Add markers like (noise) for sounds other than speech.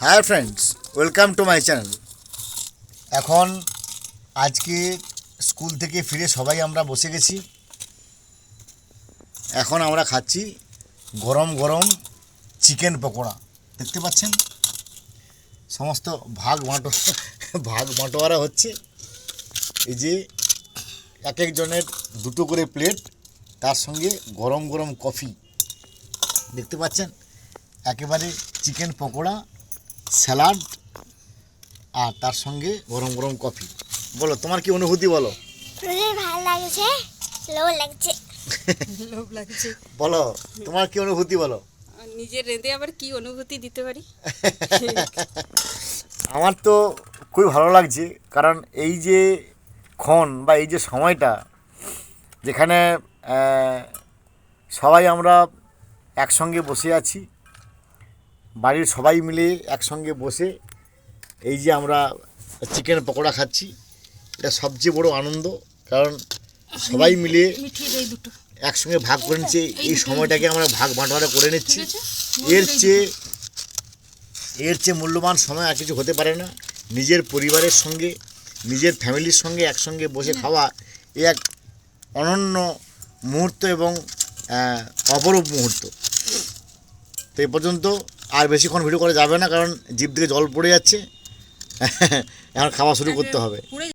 Hi friends welcome to my channel এখন আজকে school থেকে ফিরে সবাই আমরা বসে গেছি। এখন আমরা খাচ্ছি গরম গরম চিকেন পকোড়া। দেখতে পাচ্ছেন? সমস্ত ভাগ বাঁটো, ভাগ বাঁটোয়ারা হচ্ছে। এই যে এক একজনের দুটো করে প্লেট, তার সঙ্গে গরম গরম কফি। দেখতে পাচ্ছেন? একেবারে চিকেন পকোড়া স্যালাড আর তার সঙ্গে গরম গরম কফি। বলো তোমার কি অনুভূতি বলো? ভালো লাগছে লোভ লাগছে। বলো তোমার কি অনুভূতি বলো? নিজের রেঁধে আবার কি অনুভূতি দিতে পারি? আমার তো খুবই ভালো লাগছে কারণ এই যে ক্ষণ বা এই যে সময়টা যেখানে সবাই আমরা একসঙ্গে বসে আছি বাড়ির সবাই মিলে একসঙ্গে বসে এই যে আমরা চিকেন পকোড়া খাচ্ছি, এটা সবচেয়ে বড় আনন্দ, কারণ সবাই মিলে একসঙ্গে ভাগ করে নিচ্ছে, এই সময়টাকে আমরা ভাগ বাঁটোয়ারা করে নিচ্ছি। এর চেয়ে এর চেয়ে মূল্যবান সময় আর কিছু হতে পারে না। নিজের পরিবারের সঙ্গে, নিজের ফ্যামিলির সঙ্গে একসঙ্গে বসে খাওয়া এ এক অনন্য মুহূর্ত এবং অপরূপ মুহূর্ত। তো এই পর্যন্ত আর বেশিক্ষণ ভিডিও করা যাবে না, কারণ জিপ থেকে জল পড়ে যাচ্ছে। (laughs) এখন খাওয়া শুরু করতে হবে।